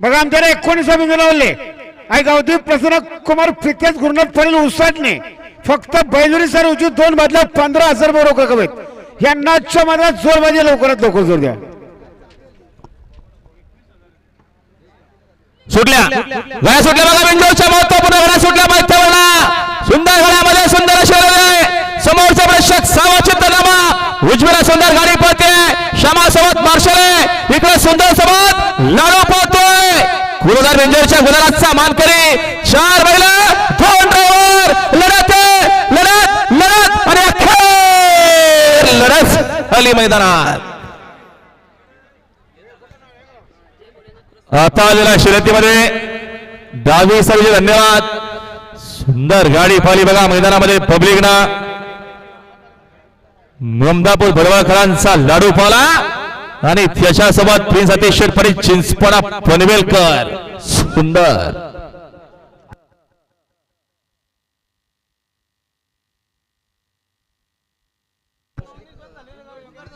बघा आमच्याकडे एकोणीसा बिंदू लावले. आई गावती प्रसन्न कुमार फिकेच गुरुनाथ पडेल उसाटणे. फक्त बैजुरी सर उची दोन बदला पंधरा हजार रुपये रोख रक्कम आहेत यांना आजच्या जोर माझ्या लवकरात लवकर जोर द्या. सुटल्या. गळ्या सुटल्या बघा बिंदूच्या महत्त्वपूर्ण गळ्या सुटल्या माहिती सुंदर गळ्यामध्ये सुंदर अशी आहे. समोरचा प्रेक्षक सावचित नामा. उजवीला सुंदर गाडी सोबत मार्शल आहे. इकडे सुंदर सोबत लाडू पळतोय गुरुदार बिंजोरच्या गुलाबाचा मानकरी चार बैल दोन ड्रायव्हर लढत लढत लढत. आणि अखेर लढत आली मैदानात. आता आलेला शर्यतीमध्ये. दहावी सर्व धन्यवाद. सुंदर गाडी पाहिली बघा मैदानामध्ये पब्लिक ना. ममदापूर भरवळकरांचा लाडू पाला. आणि त्याच्यासोबत प्रिन्स अतिशय परी चिंचपणा पनवेलकर सुंदर.